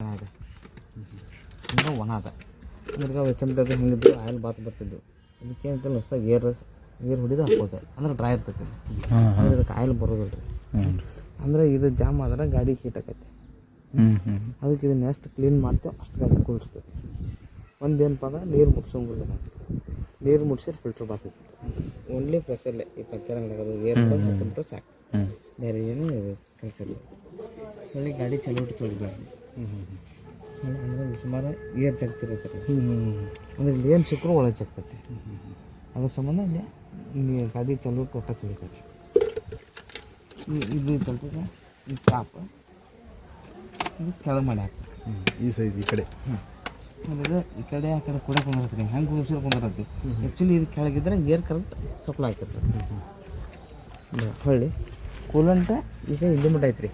ಅಂದ್ರೆ ಒಣ ಅದ ಅಂದ್ರೆ ಎಚ್ ಹೆಂಗಿದ್ದು ಆಯಿಲ್ ಬಾತ್ ಬರ್ತಿದ್ವು. ಅದಕ್ಕೆ ಏನಂತಲ್ಲ ಹೊಸ್ದಾಗ ಏರ್ ಏರ್ ಹೊಡಿದು ಹಾಕೋದೆ ಅಂದ್ರೆ ಡ್ರೈ ಇರ್ತೈತಿ ಅಂದ್ರೆ ಇದಕ್ಕೆ ಆಯಿಲ್ ಬರೋದಿಲ್ಲ ರೀ ಅಂದ್ರೆ ಇದು ಜಾಮ್ ಆದ್ರೆ ಗಾಡಿ ಹೀಟ್ ಆಕೈತಿ. ಅದಕ್ಕೆ ಇದನ್ನ ಎಷ್ಟು ಕ್ಲೀನ್ ಮಾಡ್ತೇವೆ ಅಷ್ಟು ಗಾಡಿ ಕೂಡಿಸ್ತೈತಿ ಒಂದೇನಪ್ಪ ಅಂದ್ರೆ ನೀರು ಮುಟ್ಸೋಂಗಿಲ್ಲ ನೀರು ಮುಟ್ಸಿದ್ರೆ ಫಿಲ್ಟ್ರ್ ಬರ್ತೈತಿ ಓನ್ಲಿ ಪ್ರೆಸಲ್ಲೇ ಈ ಪಂಚರ್ ಅಂಗಡಿ ಏರ್ ಸಾಕು. ಬೇರೆ ಏನು ಕೆಲಸ ಇಲ್ಲ ಹೊಳ್ಳಿ ಗಾಡಿ ಚಲೋ ಇಟ್ಟು ತೊಳಿಬಾರ್ದು ಅಂದ್ರೆ ಸುಮಾರು ಏರ್ ಚಕ್ತಿರುತ್ತೆ ರೀ. ಅಂದ್ರೆ ಇಲ್ಲಿ ಏನು ಸಿಕ್ಕರು ಒಳಗೆ ಜಗ್ತೈತಿ ಅದ್ರ ಸಂಬಂಧ ಇಲ್ಲಿ ನೀವು ಗಾಡಿ ಚಲೋ ಕೊಟ್ಟ ತೊಳಿತೈತಿ ಇದು ತಲ್ತದ ಈ ಟಾಪ್ ಇದು ಕೆಳಗೆ ಮಾಡಿ ಹಾಕ್ತಾರೆ ಈ ಸೈಜ್ ಈ ಕಡೆ. ಆಮೇಲೆ ಈ ಕಡೆ ಆ ಕಡೆ ಕೂಡ ರೀ ಹೆಂಗೆ ಕುಂದಿರ್ಸಿ ಕುಂದಿರತ್ತೆ ಆ್ಯಕ್ಚುಲಿ ಇದು ಕೆಳಗಿದ್ರೆ ಏರ್ ಕರೆಕ್ಟ್ ಸಪ್ಲೈ ಆಗ್ತಿರ್ತದೆ ಹೊಳ್ಳಿ. ಕೂಲಂಟ ಈಗ ಇಲ್ಲಿ ಮಟ್ಟ ಐತ್ರಿ.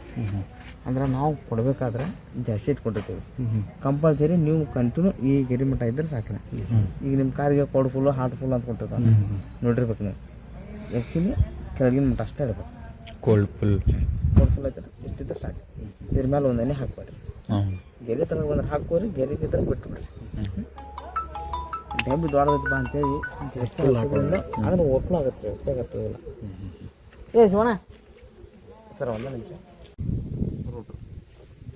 ಅಂದ್ರೆ ನಾವು ಕೊಡಬೇಕಾದ್ರೆ ಜಾಸ್ತಿ ಇಟ್ಕೊಂಡಿರ್ತೀವಿ. ಕಂಪಲ್ಸರಿ ನೀವು ಕಂಟಿನ್ಯೂ ಈ ಗೆರಿ ಮಟ್ಟ ಇದ್ರೆ ಸಾಕಿನ. ಈಗ ನಿಮ್ಮ ಕಾರಿಗೆ ಕೊಡ್ ಫುಲ್ ಹಾರ್ಟ್ ಫುಲ್ ಅಂತ ಕೊಟ್ಟಿರ್ತಾನೆ ನೋಡಿರ್ಬೇಕು ನೀವು. ಆ್ಯಕ್ಚುಲಿ ಕೆಳಗಿನ ಮಟ್ಟ ಅಷ್ಟೇ ಇರ್ಬೇಕು. ಕೋಲ್ಡ್ ಫುಲ್ ಕೋಲ್ಡ್ ಫುಲ್ ಐತೆ ಇಷ್ಟಿದ್ರೆ ಸಾಕು. ಇದ್ರ ಮೇಲೆ ಒಂದು ಎಣ್ಣೆ ಹಾಕ್ಬೇಡ್ರಿ. ಗೆರೆ ತರ ಬಂದ್ರೆ ಹಾಕೋರಿ ಗೆರೆಗಿದ್ರೆ ಇದ್ರೆ ಬಿಟ್ಬಿಡ್ರಿ. ಡಬ್ಬಿ ದೊಡ್ಡದೈತಿ ಬಾ ಅಂತೇಳಿ ಅದನ್ನು ಓಪನ್ ಆಗುತ್ತೆ ರೀ ಉಪಯೋಗ ಆಗ್ತದಿಲ್ಲ ಏ ಶಿವಣ್ಣ ಸರ್ ಒಂದು ನಿಮಿಷ. ರೋಡ್ರು.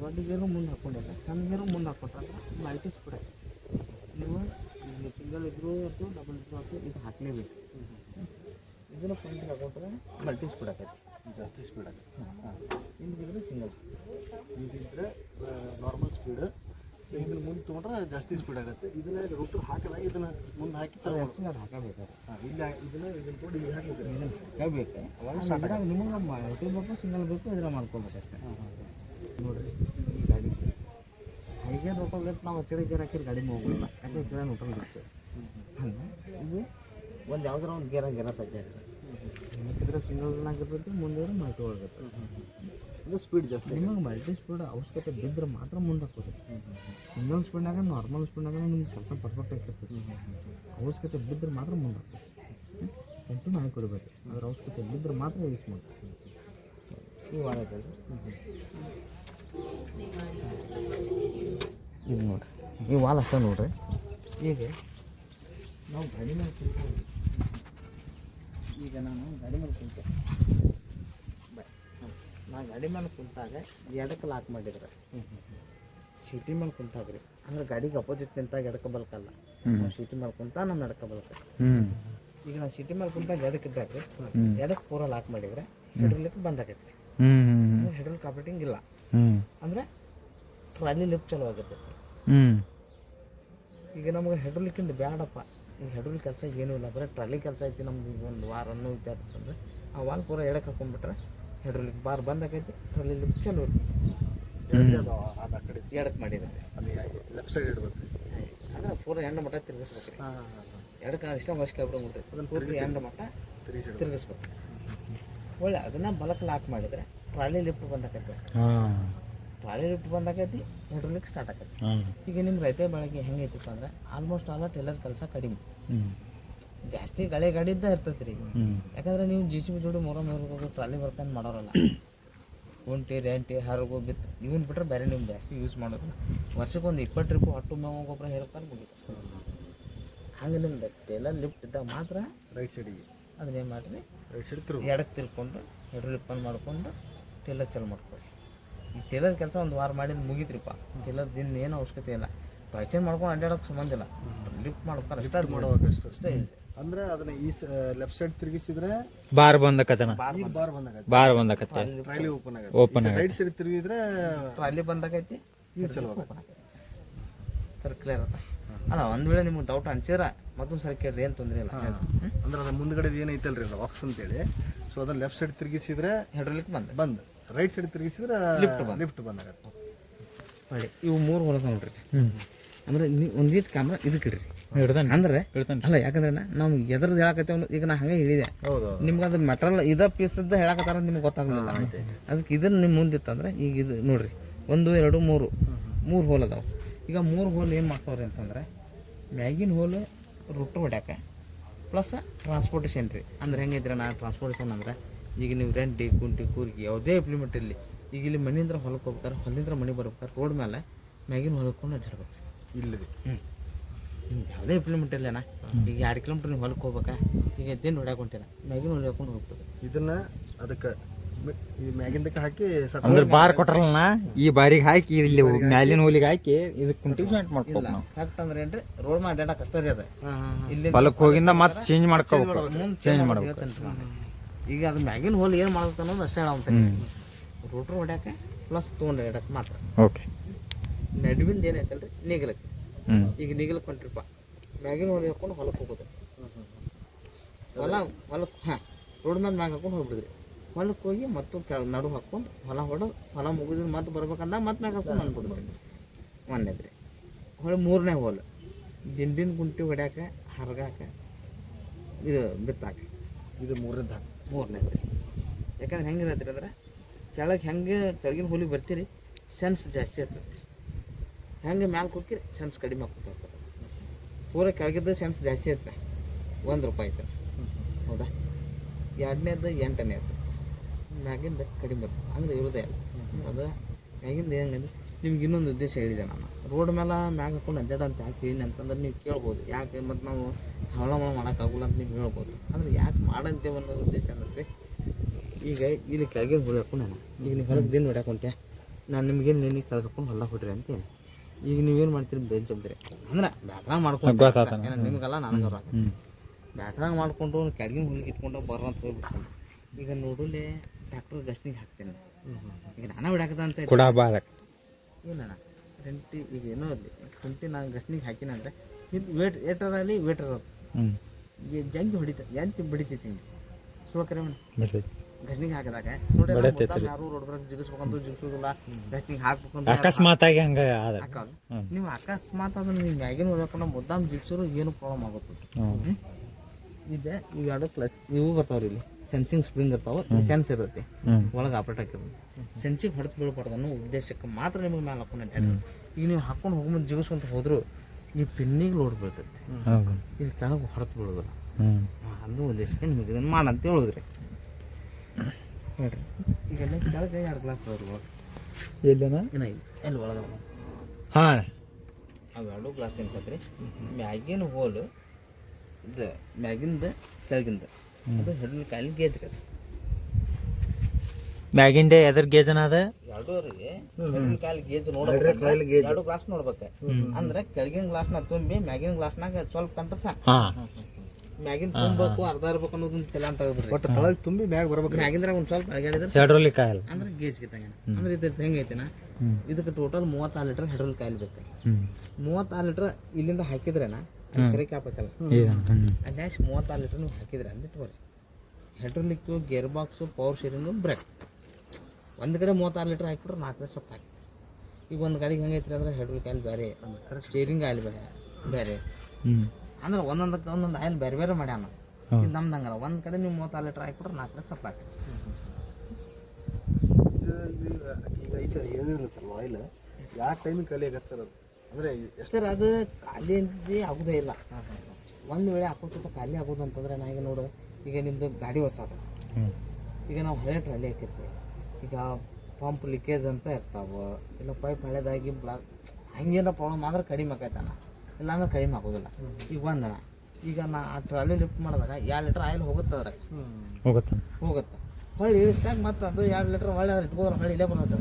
ದೊಡ್ಡ ಗೇರು ಮುಂದೆ ಹಾಕೊಂಡಿಲ್ಲ ಸಣ್ಣ ಗೇರು ಮುಂದೆ ಹಾಕೊಂಡ್ರೆ ಮಲ್ಟಿ ಸ್ಪೀಡ್ ನೀವು ಸಿಂಗಲ್ ಇದ್ರೂ ಅಥವಾ ಡಬಲ್ ಇದ್ರು ಅಥವಾ ಇದು ಹಾಕಲೇಬೇಕು. ಇದನ್ನು ಫ್ರಂಟ್ ಹಾಕೊಂಡ್ರೆ ಮಲ್ಟಿ ಸ್ಪೀಡ್ ಆಗೈತೆ ಜಾಸ್ತಿ ಸ್ಪೀಡ್ ಆಗುತ್ತೆ. ಹಾಂ ಹಿಂದಿದ್ರೆ ಸಿಂಗಲ್ ಇದಿದ್ರೆ ನಾರ್ಮಲ್ ಸ್ಪೀಡ್ ಇದ್ರ ಮುಂದೆ ತೊಗೊಂಡ್ರೆ ಜಾಸ್ತಿ ಸ್ಪೀಡ್ ಆಗುತ್ತೆ. ಇದನ್ನ ರೂಟರ್ ಹಾಕಿದಾಗ ಇದನ್ನ ಮುಂದೆ ಹಾಕಿ ಚಲೋ ಹಾಕಬೇಕು ಇಲ್ಲ ಇದನ್ನ ಇದನ್ನ ತೋಡಿ ಇಲ್ಲಿ ಹಾಕಿದ್ರೆ ಹೇಳ್ಬೇಕು ಅವಾಗ ನಿಮಗೆ ಮಲ್ಟಿ ಬೇಕು ಸಿಂಗಲ್ ಬೇಕು ಇದ್ರ ಮಾಡ್ಕೊಬೇಕಷ್ಟೆ ನೋಡ್ರಿ ಈ ಗಾಡಿ. ಹೈಗೆ ರೋಟಲ್ ಬೇಕು ನಾವು ಹಚ್ಚಿರ ಗೇರ್ ಹಾಕಿದ್ರೆ ಗಾಡಿ ಹೋಗಲ್ಲ ಯಾಕೆ ರೋಟಲ್ ಲಿಫ್ಟ್ ಹಂಗೆ ಇದು ಒಂದು ಯಾವ್ದಾರ ಒಂದು ಗೇರ ಗೇರ ತೆಗ್ದಿರ್ತದೆ ಇದ್ರೆ ಸಿಂಗಲ್ನಾಗಿರ್ತೈತಿ ಮುಂದೆ ಮಲ್ಟಿ ಹೊಡ್ಬೇಕು ಇದು ಸ್ಪೀಡ್ ಜಾಸ್ತಿ ನಿಮಗೆ ಮಲ್ಟಿ ಸ್ಪೀಡ್ ಅವಶ್ಯಕತೆ ಬಿದ್ದರೆ ಮಾತ್ರ ಮುಂದೆ ಹಾಕೋದು. ಸಿಂಗಲ್ ಸ್ಪೀಡ್ನಾಗ ನಾರ್ಮಲ್ ಸ್ಪೀಡ್ನಾಗ ನಿಮ್ಗೆ ಕೆಲಸ ಪರ್ಫೆಕ್ಟ್ ಆಗಿರ್ತದೆ ಅವಶ್ಯಕತೆ ಬಿದ್ದರೆ ಮಾತ್ರ ಮುಂದೆ ಹಾಕೋದು. ಕಂಟಿನ್ಯೂ ಆಗಿ ಕೊಡಬೇಕು. ಅದ್ರ ಅವಶ್ಯಕತೆ ಬಿದ್ದರೆ ಮಾತ್ರ ಯೂಸ್ ಮಾಡ್ತೀವಿ ಈ ವಾಡೈತೆ ಇದು ನೋಡ್ರಿ. ಈ ವಾಲ್ ಅಷ್ಟೇ ನೋಡ್ರಿ. ಈಗ ನಾವು ಗಾಡಿನ ಮೇಲೆ ಈಗ ನಾನು ಗಾಡಿ ಮೇಲೆ ಕುಂತೆ. ಬೈ. ನಾ ಗಾಡಿ ಮೇಲೆ ಕುಂತಾಗ ಎಡಕ್ಕೆ ಲಾಕ್ ಮಾಡಿದ್ರೆ. ಸೀಟಿ ಮೇಲೆ ಕುಂತಾಗ ರೀ ಅಂದ್ರೆ ಗಾಡಿಗೆ ಅಪೋಸಿಟ್ ನಿಂತಾಗ ಎಡಕ ಬಲ್ಕಲ್ಲ. ಸಿಟಿ ಸೀಟಿ ಮೇಲೆ ಕುಂತ ನಮ್ಮ ಎಡಕ ಬಲ್ಕ. ಈಗ ನಾವು ಸೀಟಿ ಮೇಲೆ ಕುಂತಾಗ ಎಡಕ್ಕೆ ಇದ್ದಾಗ ರೀ ಹ್ಮ್. ಎಡಕ್ಕೆ ಪೂರ ಲಾಕ್ ಮಾಡಿದ್ರೆ ಹೆಡ್ರಲಿಕ್ಕೆ ಬಂದ್ ಆಗೈತೆ ಹೆಡ್ರಲ್ ಕಾಪರೇಟಿಂಗ್ ಇಲ್ಲ. ಅಂದ್ರೆ ಟ್ರಾಲಿ ಲಿಫ್ಟ್ ಚಲೋ ಆಗತ್ತೆ ಈಗ ನಮಗೆ ಹೆಡ್ರಲಿಕ್ಕಿಂದ ಬ್ಯಾಡಪ್ಪ. ಈಗ ಹೆಡ್ರಲ್ ಕೆಲಸ ಏನೂ ಇಲ್ಲ. ಬರೀ ಟ್ರಾಲಿ ಕೆಲಸ ಐತಿ ನಮ್ಗೆ ಈಗ ಒಂದು ವಾರ ಅನ್ನೋ ವಿಚಾರ ಅಂತಂದ್ರೆ ಆ ವಾಲ್ ಪೂರ ಎಡಕ್ಕೆ ಹಾಕೊಂಡ್ಬಿಟ್ರೆ ಹೆಡ್ರಲ್ಲಿ ಬಾರ್ ಬಂದ್ ಆಗೈತಿ ಟ್ರಾಲಿ ಲಿಫ್ಟ್ ಚಲೋ ಎಡಕ್ಕೆ ಮಾಡಿದ್ದಾರೆ ಅದು ಲೆಫ್ಟ್ ಸೈಡ್ ಇಡ್ಬೇಕು. ಅಂದ್ರೆ ಪೂರ ಎಂಡ ಮಟ್ಟ ತಿರ್ಗಿಸ್ಬೇಕು. ರೀ ಎಡಕ್ಕೆ ಇಷ್ಟ ಮಸ್ಕ್ ಆಗ್ಬಿಡ್ಬಿಡ್ತೈತಿ. ಪೂರ್ತಿ ಎಂಡ ಮಟ್ಟ ತಿರ್ಗಿಸ್ಬೇಕು. ಒಳ್ಳೆ ಅದನ್ನ ಬಲಕ್ಕೆ ಲಾಕ್ ಮಾಡಿದ್ರೆ ಟ್ರಾಲಿ ಲಿಫ್ಟ್ ಬಂದಾಕೈತಿ ರೇಟ್ ಲಿಫ್ಟ್ ಬಂದಾಗೈತಿ ಹೈಡ್ರೋಲಿಕ್ ಸ್ಟಾರ್ಟ್ ಆಗೈತಿ ಈಗ ನಿಮ್ಮ ರೈತ ಬೆಳಗ್ಗೆ ಹೆಂಗೈತಿಪ್ಪ ಅಂದ್ರೆ ಆಲ್ಮೋಸ್ಟ್ ಆಲ್ ಟೇಲರ್ ಕೆಲಸ ಕಡಿಮೆ. ಜಾಸ್ತಿ ಗಳೆ ಗಾಡಿದ್ದ ಇರ್ತೈತಿ ರೀ ಯಾಕಂದ್ರೆ ನೀವು ಜಿ ಸಿ ಬಿ ಜೋಡಿ ಮೂರ ಮೂರು ಟ್ರಾಲಿ ಬರ್ಕೊಂಡು ಮಾಡೋರಲ್ಲ. ಕುಂಟಿ ರೆಂಟಿ ಹರಗು ಬಿತ್ತು ಇವನ್ ಬಿಟ್ರೆ ಬೇರೆ ನೀವು ಜಾಸ್ತಿ ಯೂಸ್ ಮಾಡೋದಿಲ್ಲ. ವರ್ಷಕ್ಕೆ ಒಂದು ಇಪ್ಪತ್ತು ಟ್ರಿಪ್ ಹೊಟ್ಟು ಮೇವು ಗೊಬ್ಬರ ಹೇಳ್ಕೊಂಡು ಮುಗಿತು. ಹಂಗೆ ನಿಮ್ದು ಟೇಲರ್ ಲಿಫ್ಟ್ ಇದ್ದಾಗ ಮಾತ್ರ ರೈಟ್ ಸೈಡಿಗೆ ಅದನ್ನೇನು ಮಾಡಿರಿ? ರೈಟ್ ಸೈಡ್ ಎಡಕ್ಕೆ ತಿರ್ಕೊಂಡು ಹೆಡ್ರು ಲಿಪ್ಪನ್ ಮಾಡ್ಕೊಂಡು ಟೇಲರ್ ಚಲ್ ಮಾಡ್ಕೊಳ್ಳಿ ಈ ಟೇಲರ್ ಕೆಲಸ ಒಂದು ವಾರ ಮಾಡಿದ್ ಮುಗಿತ್ರಿಪ್ಪ. ಟೇಲರ್ ದಿನ ಏನು ಅವಶ್ಯಕತೆ ಇಲ್ಲ. ಪರ್ಚೇಸ್ ಮಾಡ್ಕೊಂಡು ಅಡ್ಡಾಡೋಕೆ ಸಂಬಂಧ ಇಲ್ಲ. ಲಿಫ್ಟ್ ಮಾಡ್ಬೇಕಾರೆ ಅಷ್ಟೇ. ಅದು ಅಷ್ಟೇ. ಇದೆ ಅಂದ್ರೆ ಅದನ್ನ ಈ ಲೆಫ್ಟ್ ಸೈಡ್ ತಿರುಗಿಸಿದ್ರೆ ಬಾರ್ ಬಂದಕತನ ಇದು ಬಾರ್ ಬಂದಾಗತ್ತೆ ಬಾರ್ ಬಂದ ಕತೆ ಟ್ರಾಲಿ ಓಪನ್ ಆಗುತ್ತೆ ಓಪನ್ ರೈಟ್ ಸೈಡ್ ತಿರುಗಿದ್ರೆ ಟ್ರಾಲಿ ಬಂದಾಗೈತಿ ಇದು ಚಲೋ ಆಗುತ್ತೆ. ಸರ್ ಕ್ಲಿಯರ್ ಆತ? ಅಲ್ಲ ಒಂದ್ ವೇಳೆ ನಿಮ್ಗೆ ಡೌಟ್ ಅನ್ಸಿದ್ರ ಮತ್ತೊಂದು ಸರಿ ಕೇಳ್ರಿ ಏನು ತೊಂದರೆ ಇಲ್ಲ. ಅಂದ್ರೆ ಅದ ಮುಂದ್ಗಡೆ ಏನೈತಲ್ರಿ ಅದು ಬಾಕ್ಸ್ ಅಂತೇಳಿ. ಸೊ ಅದನ್ನ ಲೆಫ್ಟ್ ಸೈಡ್ ತಿರುಗಿಸಿದ್ರೆ ಹೆಡ್ರಲಿಕ್ ಬಂದ. ಬಂದ್. ರೈಟ್ ಸೈಡ್ ತಿರುಗಿಸಿದ್ರೆ ಲಿಫ್ಟ್ ಬಂದ್. ಲಿಫ್ಟ್ ಬಂದಾಗತ್ತೆ. ಮಾಡಿ ಇವು ಮೂರು ಹೊಲದ ನೋಡ್ರಿ. ಅಂದ್ರೆ ನೀವು ಒಂದಿಟ್ಟು ಕ್ಯಾಮ್ರ ಇದಕ್ಕೆ ಇಡ್ರಿ. ಹಿಡ್ದಾನ ಅಂದ್ರೆ ಹಿಡ್ತಾನೆ ಅಲ್ಲ ಯಾಕಂದ್ರೆ ನಾವು ಎದ್ರದ್ದು ಹೇಳಕತ್ತೆ ಈಗ ನಾ ಹಂಗೆ ಹೇಳಿದೆ. ಹೌದು ನಿಮ್ಗೆ ಅದು ಮೆಟ್ರಲ್ ಇದ ಪೀಸದ್ದು ಹೇಳಕತ್ತಾರ ನಿಮ್ಗೆ ಗೊತ್ತಾಗಲಿಲ್ಲ. ಅದಕ್ಕೆ ಇದನ್ನ ನಿಮ್ಮ ಮುಂದಿತ್ತಂದ್ರೆ ಈಗ ಇದು ನೋಡ್ರಿ ಒಂದು ಎರಡು ಮೂರು. ಮೂರು ಹೋಲ್ ಅದಾವ. ಈಗ ಮೂರು ಹೋಲ್ ಏನು ಮಾಡ್ತಾವ್ರಿ ಅಂತಂದ್ರೆ ಮ್ಯಾಗಿನ ಹೋಲ್ ರೊಟ್ಟು ಹೊಡ್ಯಾಕ ಪ್ಲಸ್ ಟ್ರಾನ್ಸ್ಪೋರ್ಟೇಷನ್ ರೀ. ಅಂದ್ರೆ ಹೆಂಗಿದ್ರೆ ನಾ ಟ್ರಾನ್ಸ್ಪೋರ್ಟೇಷನ್ ಅಂದ್ರೆ ಈಗ ನೀವು ರೆಂಟಿ ಕುಂಟಿ ಕೂರ್ಗಿ ಯಾವುದೇ ಇಂಪ್ಲಿಮೆಂಟ್ ಇರಲಿ ಈಗ ಇಲ್ಲಿ ಮನೆಯಿಂದ ಹೊಲಕ್ಕೆ ಹೋಗ್ಬೇಕಾರೆ ಹೊಲಿಂದ್ರ ಮನೆ ಬರ್ಬೇಕಾರೆ ರೋಡ್ ಮೇಲೆ ಮ್ಯಾಗಿನ ಹೊಲಕ್ಕೊಂಡು ಅಡ್ಡಾಡ್ಬೇಕು ಇಲ್ಲ ರೀ. ಹ್ಞೂ ನಿಮ್ದು ಯಾವುದೇ ಇಂಪ್ಲಿಮೆಂಟ್ ಇಲ್ಲಣ್ಣ ಈಗ ಎರಡು ಕಿಲೋಮೀಟ್ರ್ ನೀವು ಹೊಲಕ್ಕೆ ಹೋಗ್ಬೇಕಾ? ಈಗ ಎದ್ದೇನು ನೋಡ್ಯಾಕೆ ಹೊಂಟಿಲ್ಲ ಮ್ಯಾಗಿನ ಹಾಕೊಂಡು ಹೋಗ್ಬೇಕು ಇದನ್ನ ಅದಕ್ಕೆ ಈ ಮ್ಯಾಗಿಂದಕ್ಕೆ ಹಾಕಿ ಅಂದ್ರೆ ಬಾರ್ ಕೊಟ್ರಲ್ಲ ಈ ಬಾರಿಗೆ ಹಾಕಿ ಇಲ್ಲಿ ಮ್ಯಾಲಿನ ಹೋಲಿಗೆ ಹಾಕಿ ಇದಕ್ಕೆ ಕುಂಟಿ ಜಾಯಿಂಟ್ ಇಲ್ಲ ಮಾಡ್ಕೋಬೇಕು ನಾವು. ಸಟ್ ಅಂದ್ರೆ ಏನ್ರಿ? ರೋಡ್ ಮಾಡಿ ಕಷ್ಟ ರೀ ಅದು. ಇಲ್ಲಿ ಹೊಲಕ್ಕೆ ಹೋಗಿಂದ ಮತ್ತೆ ಚೇಂಜ್ ಮಾಡ್ಕೋಬೇಕು. ಚೇಂಜ್ ಮಾಡ್ಬೇಕು. ಈಗ ಅದು ಮ್ಯಾಗಿನ ಹೋಲ್ ಏನು ಮಾಡ್ಬೇಕು ಅನ್ನೋದು ಅಷ್ಟೇ ಹೇಳಂತ ರೋಟರ್ ಹೊಡ್ಯಾಕೆ ಪ್ಲಸ್ ತೊಗೊಂಡು ಇಡಕ್ಕೆ ಮಾತ್ರ. ಓಕೆ ನಡುವಿಂದ ಏನೈತಲ್ರಿ ನಿಗಲಕ್ಕೆ. ಈಗ ನಿಗಲಕ್ಕೆ ಹೊಂಟ್ರಿಪ್ಪ. ಮ್ಯಾಗಿನ ಹೋಲ್ ಹಾಕೊಂಡು ಹೊಲಕ್ಕೆ ಹೋಗೋದು. ಹೊಲ ಹೊಲಕ್ಕೆ ಹಾಂ. ರೋಡ್ ಮೇಲೆ ಮ್ಯಾಗ ಹಾಕೊಂಡು ಹೋಗ್ಬಿಡ್ರಿ. ಹೊಲಕ್ಕೆ ಹೋಗಿ ಮತ್ತು ಕೆಳ ನಡು ಹಾಕ್ಕೊಂಡು ಹೊಲ ಹೊಡೆದು ಹೊಲ ಮುಗಿದ ಮತ್ತೆ ಬರ್ಬೇಕಂದ ಮತ್ತೆ ಮ್ಯಾಗ ಹಾಕೊಂಡು ಅಂದ್ಬಿಡಿದ್ರಿ ಒಂದೇದ್ರಿ. ಹೊಳೆ ಮೂರನೇ ಹೋಲ್. ದಿಂಡಿನ ಗುಂಟಿ ಹೊಡ್ಯಾಕ ಹರ್ಗಾಕ ಇದು ಬಿತ್ತಾಕ. ಇದು ಮೂರನೇ ಹಾಕಿ. ಮೂರನೇ ಯಾಕಂದ್ರೆ ಹೆಂಗಿರತ್ರಿ ಅಂದ್ರೆ ಕೆಳಗೆ ಹೆಂಗೆ ಕೆಳಗಿನ ಹುಲಿ ಬರ್ತೀರಿ ಸೆನ್ಸ್ ಜಾಸ್ತಿ ಇರ್ತೈತಿ ಹೆಂಗೆ ಮ್ಯಾಲೆ ಕುಕ್ಕಿರಿ ಸೆನ್ಸ್ ಕಡಿಮೆ ಆಗ್ತಾ ಹೋಗ್ತದೆ ಪೂರ ಕೆಳಗಿದ್ದ ಸೆನ್ಸ್ ಜಾಸ್ತಿ ಇರ್ತದೆ. ಒಂದು ರೂಪಾಯಿ ಐತೆ. ಹೌದಾ? ಎರಡನೇದು ಎಂಟನೇ ಇರ್ತದೆ ಮ್ಯಾಗಿಂದ ಕಡಿಮೆ ಇರ್ತದೆ. ಅಂದ್ರೆ ಇರೋದೇ ಇಲ್ಲ. ಅದು ಮ್ಯಾಗಿಂದ ಹೆಂಗಂದ್ರೆ ನಿಮ್ಗೆ ಇನ್ನೊಂದು ಉದ್ದೇಶ ಹೇಳಿದೆ ನಾನು. ರೋಡ್ ಮೇಲೆ ಮ್ಯಾಗ ಹಾಕೊಂಡು ಅಡ್ಡಾಡ ಅಂತ ಯಾಕೆ ಹೇಳಿ ಅಂತಂದ್ರೆ ನೀವು ಕೇಳ್ಬೋದು. ಯಾಕೆ ಮತ್ತು ನಾವು ಹವಳ ಮಾಡೋಕ್ಕಾಗಲ್ಲ ಅಂತ ನೀವು ಹೇಳ್ಬೋದು. ಅಂದ್ರೆ ಯಾಕೆ ಮಾಡಂತೇವೆ ಅನ್ನೋ ಉದ್ದೇಶ ಅಂದ್ರೆ ಈಗ ಇಲ್ಲಿ ಕೆಳಗೆ ಹೊಡಿ ಹಾಕೊಂಡು ನಾನು. ಈಗ ನೀವು ಹೊರಗೆ ದಿನ ಹೊಡ್ಯಾಕೊಂಡೆ ನಾನು ನಿಮ್ಗೇನು ನೆನೆ ಕೆಳಗೆ ಹಾಕೊಂಡು ಹೊಲ ಹೊಡ್ರಿ ಅಂತೇಳಿ ಈಗ ನೀವೇನು ಮಾಡ್ತೀರಿ ಬೆಂಚ್ ಅಂದರೆ ಅಂದ್ರೆ ಬೇಸರ ಮಾಡ್ಕೊಂಡು ನಿಮಗಲ್ಲ ನನಗೆ ಬೇಸರ ಮಾಡ್ಕೊಂಡು ಕೆಳಗಿನ ಹುಲ್ಲಿಗೆ ಇಟ್ಕೊಂಡು ಬರೋ ಅಂತ ಹೋಗ್ಬಿಟ್ಟು ಈಗ ನೋಡಲೇ ಟ್ಯಾಕ್ಟರ್ ಗಸ್ಟಿಗೆ ಹಾಕ್ತೇನೆ ಈಗ ನಾನು ಹೊಡ್ಯಾಕದ ಅಂತ ಬಾರ ಏನಣ್ಣ ಟ್ವೆಂಟಿ ಈಗ ಏನೋ ಇರಲಿ ಟ್ವೆಂಟಿ ನಾನು ಗಸ್ನಿಗೆ ಹಾಕಿನ ಅಂದರೆ ಇದು ವೇಟ್ ಏಟರಲ್ಲಿ ವೇಟರ್ ಹ್ಮ್. ಜಂಗಿ ಹೊಡಿತ ಎಂತ ಬಿಡಿತೈತಿ ಹಿಂಗೆ. ಸುಳ್ಕರೆ ಬಿಡ್ತೈತಿ. ಗಸ್ನಿಗೆ ಹಾಕಿದಾಗ ನೋಡಿ. ಯಾರು ರೋಡ್ ಬರಕ್ಕೆ ಜಿಗಿಸ್ಬೇಕಂತ ಜಿಗಿಸೋದಿಲ್ಲ. ಗಸ್ನಿಗೆ ಹಾಕ್ಬೇಕಂತ ಅಕಸ್ಮಾತ್ ಆಗಿ ಹಂಗ ಹಾಕಲ್ಲ ನೀವು ಅಕಸ್ಮಾತ್ ಅದನ್ನ ನೀವು ಮ್ಯಾಗಿನ ಹೊಡ್ಬೇಕಂದ್ರೆ ಮುದ್ದಾಮ್ ಜಿಗಿಸೋರು ಏನು ಪ್ರಾಬ್ಲಮ್ ಆಗುತ್ತೆ ಇದೆ ಇವೆರಡು ಕ್ಲಸ್ ಇವು ಬರ್ತಾವ್ರಿ ಇಲ್ಲಿ. ಸೆನ್ಸಿಂಗ್ ಸ್ಪ್ರಿಂಗ್ ಇರ್ತಾವ ಸೆನ್ಸ್ ಇರುತ್ತೆ. ಒಳಗೆ ಆಪ್ರೇಟ್ ಹಾಕಿದ್ರು ಸೆನ್ಸಿಂಗ್ ಹೊಡೆದು ಬೀಳ್ಬಾರ್ದು ಅನ್ನೋ ಉದ್ದೇಶಕ್ಕೆ ಮಾತ್ರ ನಿಮಗೆ ಮೇಲೆ ಹಾಕೊಂಡು ಈಗ ನೀವು ಹಾಕೊಂಡು ಹೋಗ್ಬಂದು ಜೀವಿಸ್ಕೊಂತ ಹೋದ್ರು ಈ ಪಿನ್ನಿಗೆ ಲೋಡ್ ಬೀಳ್ತೈತಿ. ಹೌದು. ಇಲ್ಲಿ ಕೆಳಗೆ ಹೊರತು ಬೀಳೋದಿಲ್ಲ. ಅದು ಉದ್ದೇಶಕ್ಕೆ ನಿಮಗೆ ಇದನ್ನು ಮಾಡಂತ ಹೇಳಿದ್ರಿ. ಹೇಳ್ರಿ. ಈಗೆಲ್ಲ ಕೆಳಗೆ ಎರಡು ಗ್ಲಾಸ್ ಅದಾವ್ರಿ ಒಳಗೆ. ಎಲ್ಲನ? ಏನ ಎಲ್ಲಿ ಒಳಗೆ ಹಾಂ. ಅವೆರಡು ಗ್ಲಾಸ್ ಏನ್ಕತ್ರಿ ಮ್ಯಾಗಿನ ಹೋಲು ಇದು ಮ್ಯಾಗಿಂದ ಕೆಳಗಿಂದ. ಅದು ಹೆಡ್ಲ್ ಕಾಲಿನ ಗೇಜ್ ರೀ ಅದು. ಮ್ಯಾಗಿಂದ ಎದ್ರ ಗೇಜನ ಅದ? ಎರಡೂರಿಗೆ ಹೆಡ್ಲ್ ಕಾಲ್ ಗೇಜ್ ನೋಡ್ಬೇಕು ಎರಡು ಗ್ಲಾಸ್ ನೋಡ್ಬೇಕು. ಅಂದ್ರೆ ಕೆಳಗಿನ ಗ್ಲಾಸ್ನ ತುಂಬಿ ಮ್ಯಾಗಿನ ಗ್ಲಾಸ್ನಾಗ ಸ್ವಲ್ಪ ಕಂಡ್ರೆ ಸಾಕು. ಮ್ಯಾಗಿನ ತುಂಬಬೇಕು ಅರ್ಧ ಇರ್ಬೇಕು ಅನ್ನೋದನ್ನ ತಲೆ ಅಂತ ತೆಗೆದ್ರಿ ಒಟ್ಟು ತಳಗ್ ತುಂಬಿ ಮ್ಯಾಗ ಬರ್ಬೇಕು ಮ್ಯಾಗಿಂದ್ರ ಒಂದು ಸ್ವಲ್ಪ ಅಳಗಾಡಿದ್ರೆ ಎರಡರಲ್ಲಿ ಕಾಯಲ್ಲ. ಅಂದ್ರೆ ಗೇಜ್ ಕಿತ್ತಂಗ ಅಂದ್ರೆ ಇದ್ರ ಹೆಂಗೈತಿನ ಇದಕ್ಕೆ ಟೋಟಲ್ ಮೂವತ್ತಾರು ಲೀಟರ್ ಹೆಡ್ರೋಲ್ ಕಾಯಿಲ್ ಬೇಕು. ಮೂವತ್ತಾರು ಲೀಟರ್ ಇಲ್ಲಿಂದ ಹಾಕಿದ್ರೇನ ಕರೆ ಕ್ಯಾಪತ್ತಲ್ಲ ಇದು ಹ್ಮ್. ಮೂವತ್ತಾರು ಲೀಟರ್ ನೀವು ಹಾಕಿದ್ರೆ ಅಂದಿಟ್ಟು ಬರ್ರಿ. Hydraulic gear box power steering brake ಒಂದು ಕಡೆ ಮೂವತ್ತಾರು ಲೀಟರ್ ಹಾಕಿಬಿಟ್ರೆ ನಾಲ್ಕು ಲೀಟರ್ ಸ್ವಲ್ಪ ಹಾಕಿ ಈಗ ಒಂದು ಗಾಡಿಗೆ ಹೆಂಗೈತ್ರಿ ಅಂದ್ರೆ ಹೆಡ್ರೋಲಿಕ್ ಆಯಿಲ್ ಬೇರೆ ಸ್ಟೇರಿಂಗ್ ಆಯಿಲ್ ಬೇರೆ ಬೇರೆ ಅಂದ್ರೆ ಒಂದೊಂದಕ್ಕೆ ಒಂದೊಂದು ಆಯಿಲ್ ಬೇರೆ ಬೇರೆ ಮಾಡ್ಯಾನ. ಇದು ನಮ್ದು ಹಂಗಲ್ಲ ಒಂದು ಕಡೆ ನೀವು ಮೂವತ್ತಾರು ಲೀಟರ್ ಹಾಕಿಬಿಟ್ರೆ ನಾಲ್ಕು ಲೀಟರ್ ಸ್ವಲ್ಪ ಹಾಕಿ ಈಗ ಐತೆ ಏನಿಲ್ಲ ಸರ್ ಆಯಿಲ್ ಯಾವ ಟೈಮಿಗೆ ಕಲಿಯಾಗತ್ತೆ ಸರ್ ಅದು? ಅಂದರೆ ಸರ್ ಅದು ಖಾಲಿ ಅಂತೇ ಆಗೋದೇ ಇಲ್ಲ. ಒಂದು ವೇಳೆ ಹಾಕೋತ ಖಾಲಿ ಆಗೋದು ಅಂತಂದ್ರೆ ನಾ ಈಗ ನೋಡು ಈಗ ನಿಮ್ದು ಗಾಡಿ ಹೊಸ ಈಗ ನಾವು ಹಳೆ ಟ್ರಾಲಿ ಹಾಕಿರ್ತೀವಿ. ಈಗ ಪಂಪ್ ಲೀಕೇಜ್ ಅಂತ ಇರ್ತಾವೆ. ಇಲ್ಲ ಪೈಪ್ ಹಳೆದಾಗಿ ಬ್ಲಾಕ್ ಹಂಗೇನೋ ಪ್ರಾಬ್ಲಮ್ ಆದ್ರೆ ಕಡಿಮೆ ಇಲ್ಲ ಇಲ್ಲಾಂದ್ರೆ ಕಡಿಮೆ ಆಗೋದಿಲ್ಲ. ಈಗ ಒಂದನ ಈಗ ನಾ ಆ ಟ್ರಾಲಿ ಲಿಫ್ಟ್ ಮಾಡಿದಾಗ ಎರಡು ಲೀಟ್ರ್ ಆಯಿಲ್ ಹೋಗುತ್ತೆ ಅದ್ರಾಗ. ಹೋಗುತ್ತೆ. ಹೋಗುತ್ತೆ. ಹೊಳ್ಳಿ ಇಳಿಸ್ದಾಗ ಮತ್ತೆ ಅದು ಎರಡು ಲೀಟ್ರ್ ಹೊಳ್ಳಿ ಅದ್ರ ಇಟ್ಕೋದ್ರೆ ಹೊಳ್ಳಿ ಇಲ್ಲೇ ಬರುತ್ತೆ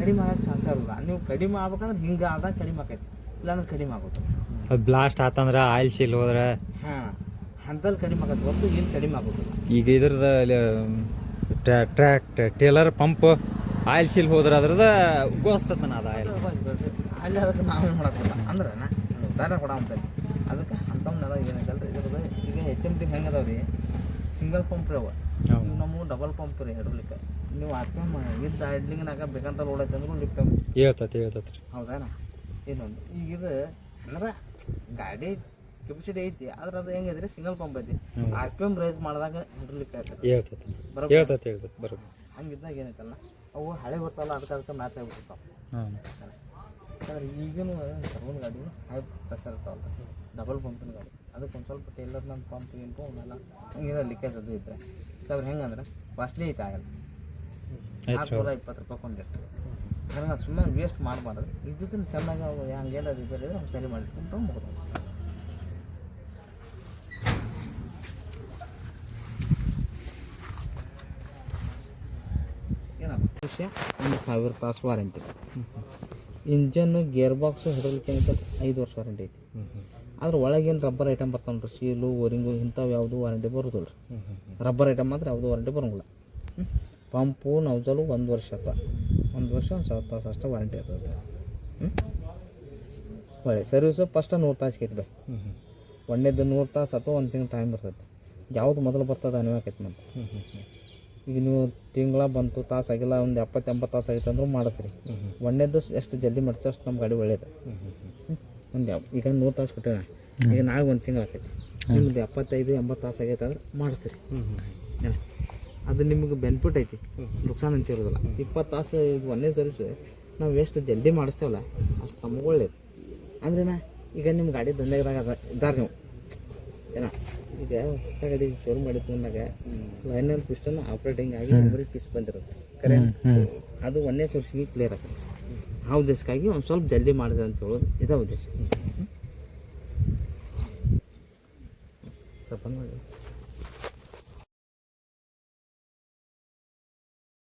ಕಡಿಮೆ ಆಗಕ್ಕೆ ಚಾನ್ಸ್ ಇರಲ್ಲ ನೀವು ಕಡಿಮೆ ಆಗ್ಬೇಕಂದ್ರೆ ಹಿಂಗೆ ಆದಾಗ ಕಡಿಮೆ ಆಕೈತಿ. ಇಲ್ಲಾಂದ್ರೆ ಕಡಿಮೆ ಆಗುತ್ತೆ. ಅದು ಬ್ಲಾಸ್ಟ್ ಆತಂದ್ರೆ ಆಯಿಲ್ ಸೀಲ್ ಹೋದ್ರೆ ಹಾಂ ಅಂತಲ್ಲಿ ಕಡಿಮೆ ಆಗತ್ತೆ. ಹೊತ್ತು ಏನು ಕಡಿಮೆ ಆಗೋದಿಲ್ಲ ಈಗ ಇದ್ರದ tractor pump oil seal ಹೋದ್ರೆ ಅದ್ರದ ಗೋಸ್ತತನ ಅದು ಆಯಿಲ್ ಅಲ್ಲಿ ಅದಕ್ಕೆ ನಾವೇನು ಮಾಡೋಕ್ಕಿಲ್ಲ ಅಂದ್ರೆ ನಾ ಉದಾಹರಣೆ ಕೊಡ ಅಂತ ಅದಕ್ಕೆ ಏನೈತಲ್ರಿ ಇದ್ರದ್ದು ಈಗ ಹೆಚ್ ಎಂ ತಿಂಗ್ ಹೆಂಗೆ ಅದಾವ ರೀ ಸಿಂಗಲ್ ಪಂಪ್ ರೀ ಅವ. ಇವು ನಮ್ಮ ಡಬಲ್ ಪಂಪ್ ರೀ ಹಿಡಲಿಕ್ಕೆ ನೀವು ಆರ್ ಪಿ ಎಂ ಇದ್ದ ಐಡ್ಲಿಂಗ್ನಾಗ ಬೇಕಂತ ಲೋಡ್ ಐತೆ ಅಂದ್ರೆ ಲಿಫ್ಟ್ ಹೇಳ್ತತಿ ಹೇಳ್ತತ್ರಿ ಹೌದಾನ? ಇನ್ನೊಂದು. ಈಗ ಇದು ಅಂದ್ರೆ ಗಾಡಿ ಕೆಪಾಸಿಟಿ ಐತಿ ಆದ್ರೆ ಅದು ಹೆಂಗೈತ್ರಿ ಸಿಂಗಲ್ ಪಂಪ್ ಐತಿ. ಆರ್ ಪಿ ಎಂ ರೈಸ್ ಮಾಡಿದಾಗ ಹಿಡಲಿಕ್ಕೆ ಆಗ್ತದೆ ಹೇಳ್ತತಿ ಬರೋಬ್ಬರ ಹೇಳ್ತತಿ ಹೇಳ್ತತಿ ಬರೋಬ್ಬರ ಹಂಗಿದ್ದಾಗ ಏನೈತಲ್ಲ ಅವು ಹಳೆ ಬರ್ತಾವಲ್ಲ ಅದಕ್ಕೆ ಅದಕ್ಕೆ ಮ್ಯಾಚ್ ಆಗಿಬಿಡ್ತಾವೆ. ಹಾಂ. ಈಗಿನ ಸರ್ವನ್ ಗಾಡಿ ಹೈ ಪ್ರೆಷರ್ ಇರ್ತಾವಲ್ಲ ಡಬಲ್ ಪಂಪಿನ ಗಾಡಿ. ಅದಕ್ಕೆ ಒಂದು ಸ್ವಲ್ಪ ಟೇಲರ್ ನಮ್ಮ ಪಂಪ್ ಇಂಪು ಅವನ್ನೆಲ್ಲ ಹಂಗೇನೋ ಲೀಕೇಜ್ ಅದು ಇದ್ದರೆ ಸೊ ಅವ್ರು ಹೆಂಗಂದ್ರೆ ಕಾಸ್ಟ್ಲಿ ಐತೆ ಆಗಲ್ಲ ಆರು ನಾಲ್ಕುನೂರ ಇಪ್ಪತ್ತು ರೂಪಾಯಿ ಕೊಂಡಿರ್ತೀವಿ ಅದನ್ನು ಸುಮ್ಮನೆ ವೇಸ್ಟ್ ಮಾಡಬಾರ್ದು. ಇದ್ದಿದ್ದನ್ನು ಚೆನ್ನಾಗಿ ಅವು ಹಂಗೇನಾದ್ರು ರಿಪೇರಿ ಅವ್ನು ಸರಿ ಮಾಡಿಟ್ಕೊಂಡು ಮುಗಿದು ಏನಪ್ಪ? ವಿಷಯ ಒಂದು ಸಾವಿರ ತಾಸು ವಾರಂಟಿ ಇಂಜನ್ನು ಗೇರ್ ಬಾಕ್ಸು ಹಿಡಲಿಕ್ಕೆ ಐದು ವರ್ಷ ವಾರಂಟಿ ಐತಿ. ಆದ್ರೆ ಒಳಗೇನು ರಬ್ಬರ್ ಐಟಮ್ ಬರ್ತಾವೆ ರೀ ಶೀಲು ಓರಿಂಗು ಇಂಥವು ಯಾವುದು ವಾರಂಟಿ ಬರೋದಿಲ್ಲ ರೀ ರಬ್ಬರ್ ಐಟಮ್ ಮಾತ್ರ ಯಾವುದು ವಾರಂಟಿ ಬರೋಂಗಿಲ್ಲ. ಪಂಪು ನೌಜಲು ಒಂದು ವರ್ಷ ಅಪ್ಪ. ಒಂದು ವರ್ಷ ಒಂದು ಸಾವಿರ ತಾಸು ಅಷ್ಟೇ ವಾರಂಟಿ ಇರ್ತದೆ ಹ್ಞೂ ಒಳ್ಳೆ ಸರ್ವಿಸು ಫಸ್ಟ್ ನೂರು ತಾಸಿಗೆ ಕೈತಿ ಬೈ. ಒಂದೇದು ನೂರು ತಾಸು ಅಥವಾ ಒಂದು ತಿಂಗ್ಳು ಟೈಮ್ ಬರ್ತೈತೆ ಯಾವುದು ಮೊದಲು ಬರ್ತದೆ ಅನಿವಾಕೈತಿ ಮತ್ತೆ. ಈಗ ನೀವು ತಿಂಗಳ ಬಂತು ತಾಸು ಆಗಿಲ್ಲ ಒಂದು ಎಪ್ಪತ್ತು ಎಂಬತ್ತು ತಾಸು ಆಗಿತ್ತು ಅಂದ್ರೂ ಮಾಡಿಸ್ರಿ ಒಂದೇದು ಎಷ್ಟು ಜಲ್ದಿ ಮಾಡಿಸೋ ಅಷ್ಟು ನಮ್ಮ ಗಾಡಿ ಒಳ್ಳೇದು. ಒಂದು ಈಗ ನೂರು ತಾಸು ಕೊಟ್ಟೇವೆ ಈಗ ನಾಳೆ ಒಂದು ತಿಂಗಳು ಆಕೈತಿ. ನಿಮ್ದು ಎಪ್ಪತ್ತೈದು ಎಂಬತ್ತು ತಾಸು ಆಗೈತೆ ಅಂದ್ರೆ ಮಾಡಿಸ್ರಿ. ಏನ? ಅದು ನಿಮಗೆ ಬೆನಿಫಿಟ್ ಐತಿ. ನುಕ್ಸಾನ್ ಅಂತ ಇರೋದಿಲ್ಲ. ಇಪ್ಪತ್ತು ತಾಸು ಇದು ಒಂದೇ ಸರ್ವಿಸ್ ನಾವು ಎಷ್ಟು ಜಲ್ದಿ ಮಾಡಿಸ್ತೇವಲ್ಲ ಅಷ್ಟು ನಮಗೆ ಒಳ್ಳೇದು. ನಾ ಈಗ ನಿಮ್ಮ ಗಾಡಿ ದಂಧೆದಾಗ ಅದ ಇದ್ದಾರೆ ನೀವು. ಏನ? ಈಗ ಹೊಸ ಗಾಡಿ ಶುರು ಮಾಡಿದ ಮುಂದಾಗ ಲೈನಲ್ ಪಿಸ್ಟನ್ ಆಪ್ರೇಟಿಂಗ್ ಆಗಿ ಮೆಮೊರಿ ಪೀಸ್ ಬಂದಿರುತ್ತೆ. ಕರೆ ಅದು ಒಂದೇ ಸರ್ವಿಸ್ಗೆ ಕ್ಲಿಯರ್ ಆಗ್ತದೆ ಆ ಉದ್ದೇಶಕ್ಕಾಗಿ ಒಂದು ಸ್ವಲ್ಪ ಜಲ್ದಿ ಮಾಡಿದೆ ಅಂತ ಹೇಳೋದು ಇದೇ ಉದ್ದೇಶ. ಸ್ವಲ್ಪ ನೋಡಿ